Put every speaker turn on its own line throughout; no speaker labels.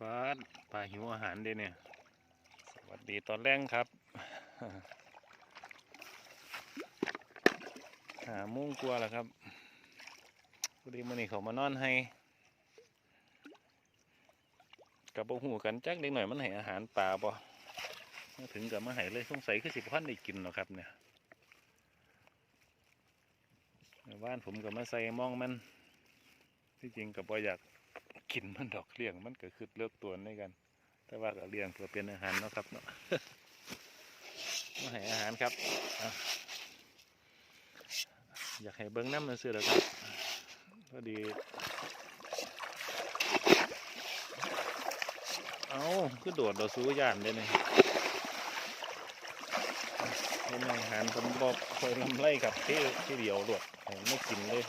ปลาดปลาหิวอาหารเด้เนี่ย สวัสดีตอนแรกครับหาโมุ่งกลัวแล้วครับพอดีมื่อนี้เขามานอนให้กับบ่หูกันจักเด็กหน่อยมันให้อาหารปลาบ่มาถึงกับมาให้เลยสงสัยคือสิบพันได้กินเนาะครับเนี่ยบ้านผมกับมาใส่มองมันที่จริงกับบ่อยาก กินมันดอกเลี้ยงมันก็คือเลือกตัวในกัน แต่ว่าก็เลี้ยงเพื่อเป็นอาหารเนาะครับเนาะมาให้อาหารครับอยากให้เบิ้งน้ำมันเสือแล้วครับพอดี เอาคือโดดเราสู้อยานเลยนี่เป็นอาหารผมบอกคอยลำไลกับที่ที่เดียวหลวดไม่กินเลย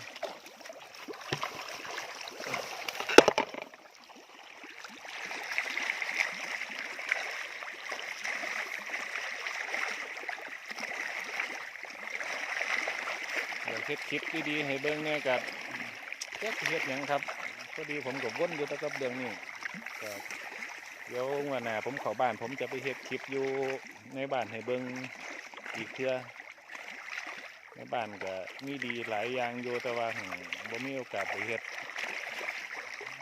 ดี๋ยวเฮ็ดคลิปดีๆให้เบิ่งแน่กับเฮ็ดเฮ็ดหยังครับพอดีผมกับวนอยู่ตะกับเรื่องนี้เดี๋ยววันหน้าผมเข้าบ้านผมจะไปเฮ็ดคลิปอยู่ในบ้านให้เบิ่งอีกเทื่อในบ้านก็มีดีหลายอย่างอยู่แต่ว่าบ่มีโอกาสไปเฮ็ด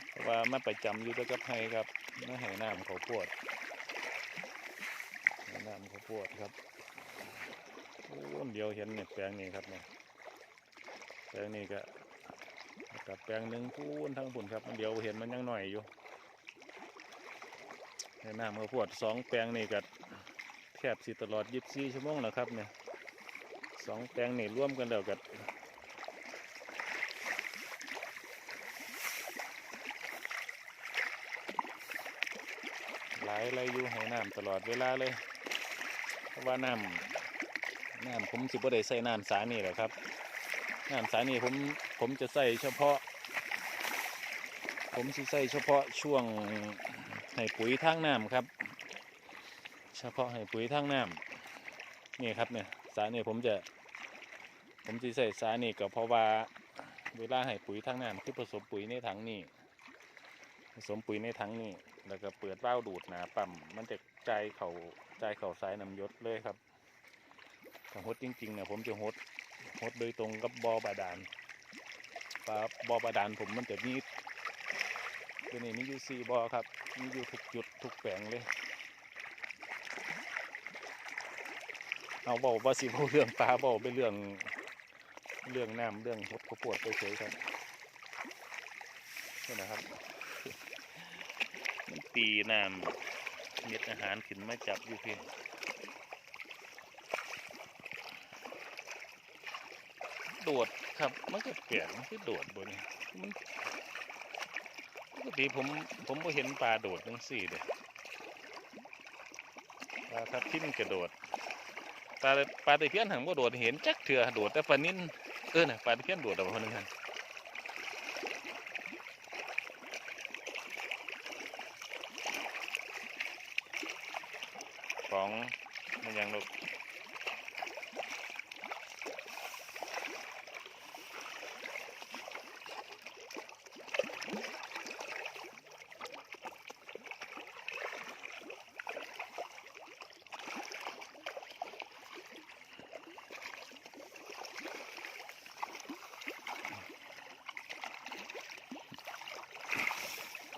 เพราะว่ามาประจำอยู่ตะกับไห้ครับมาให้น้ำเขาวโพวดห้น้ำเขาวโพวดครับโอ้เดียวเห็นเนี่ยแปลงนี้ครับเนี่ย แปลงนี้ก็กับแปลงหนึ่งพูนทั้งปุ่นครับมันเดียวเห็นมันยังหน่อยอยู่ในน้ำมือพวดสองแปลงนี่ก็แทบสิตลอดยีิบสี่ชั่วโมงแล้วครับเนี่ยสองแปลงนี่ร่วมกันแล้วกับไหลไหลอยู่ให้น้ำตลอดเวลาเลยเพราะว่าน้ำน้ำผมสิบ่ได้ใส่น้ำสานี่แหละครับ น้ำสายนี้ผมผมจะใส่เฉพาะ ผมสิใส่เฉพาะช่วงให้ปุ๋ยทางน้ำครับ เฉพาะให้ปุ๋ยทางน้ำนี่ครับเนี่ยสายนี้ผมจะ ผมจะใส่สายนี้ก็เพราะว่าเวลาให้ปุ๋ยทางน้ำคือผสมปุ๋ยในถังนี่ผสมปุ๋ยในถังนี่แล้วก็เปิดว้าวดูดหนาปั๊มมันจะใจเขาใจเข่าสายน้ำยศเลยครับถ้าหดจริงๆเนี่ยผมจะหด หดโดยตรงกับบอบาดาลปลาบอบาดาลผมมันจะมีตัวนี้มีอยู่สี่บอครับมีอยู่ทุกจุดทุกแปลงเลยเอาบอกว่าสิพูเรื่องปลาบอกเป็นเรื่องเรื่องน้ำเรื่องหดข้าวโพดไปเฉยๆครับนี่นะครับมันตีน้ำเม็ดอาหารขึ้นมาจับอยู่เพียง โดดครับ มันก็เปลี่ยนมันคือโดดบนนี้มันปกติผมผมบ่เห็นปลาโดดทั้งสี่เลยปลาทับทิมกระโดดปลาปลาตะเพียนหังบ่โดดเห็นจักเถื่อโดดแต่ปลานิ่นเออน่ะปลาตะเพียนโดดแต่ว่าคนหนึงหันของมันยังลูก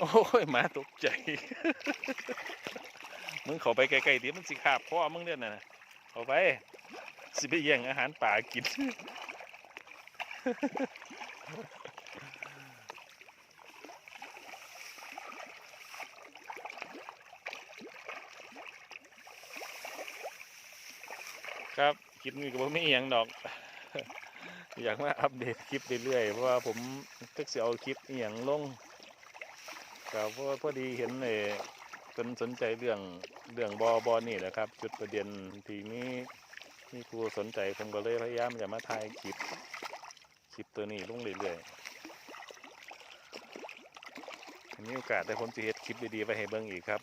โอ้ยหมาตกใจ มึงเข้าไปไกลๆดิมันสิขาบพ่อมึงเด่นน่ะนะเข้าไป สิไปแย่งอาหารป่ากิน ครับคลิปนี้ก็บ่มีอหย่างดอก อยากมาอัปเดตคลิปเรื่อยๆเพราะว่าผมตึกสิเอาคลิปอหย่างลง ก็เพราะพอดีเห็นเออเป็นสนใจเรื่องเรื่องบอบอนี่แหละครับ จุดประเด็นที่มีมีครูสนใจผมก็เลยพยายามจะมาถ่ายคลิปคลิปตัวนี้ลงเรื่อยๆมีโอกาสแต่ผมจะเฮ็ดคลิปดีๆไปให้เบิ่งอีกครับ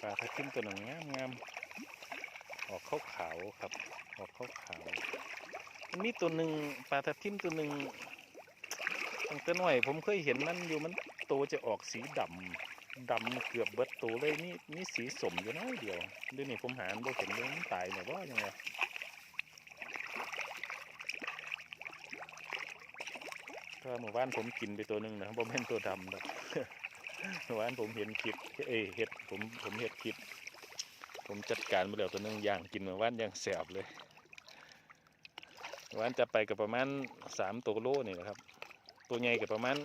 ปลาทับทิมตัวหนึ่งงามงามๆออกขาวขาวครับ ออกขาวขาวมันมีตัวหนึ่งปลาทับทิมตัวหนึ่ง ตั้งแต่น้อยผมเคยเห็นมันอยู่มันโตจะออกสีดำดำเกือบเบิดโตเลยนี่นี่สีสมอยู่น้อยเดียวดี๋ยวนี้ผมหาบ่เห็นเลยมันตายเนี่ยว่ายังไงก็เมื่อวานผมกินไปตัวหนึ่งนะผมเห็นตัวดำนะเมื่อวานผมเห็นคลิปเอ้เห็ดผมผมเห็ดคลิปผมจัดการมาแล้วตัวหนึงย่างกินเมื่อวานย่างแสบเลยเมื่อวานจะไปกับประมาณสามตัวโลนี่แหละครับ ตัวใหญ่กับประมาณ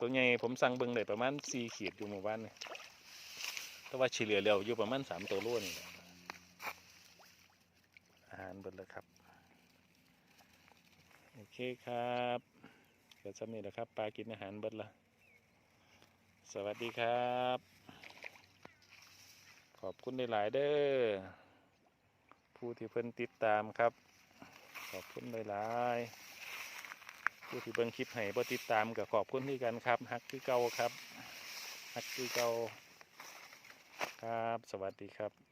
ตัวใหญ่ผมสั่งเบิ่งได้ประมาณสี่ขีดอยู่หมู่บ้านนี่แต่ว่าเฉลี่ยแล้วอยู่ประมาณสามตัวลนี่แหละอาหารเบิดแล้วครับ โอเคครับเกิดซ้ำนี่แหละครับปลากินอาหารเบิดละสวัสดีครับ ขอบคุณหลายๆเด้อผู้ที่เพิ่นติดตามครับ ขอบคุณหลายๆ ผู้ที่เบิ่งคลิปให้บ่ติดตามกับขอบคุณที่กันครับฮักคือเก่าครับฮักคือเก่าครับ สวัสดีครับ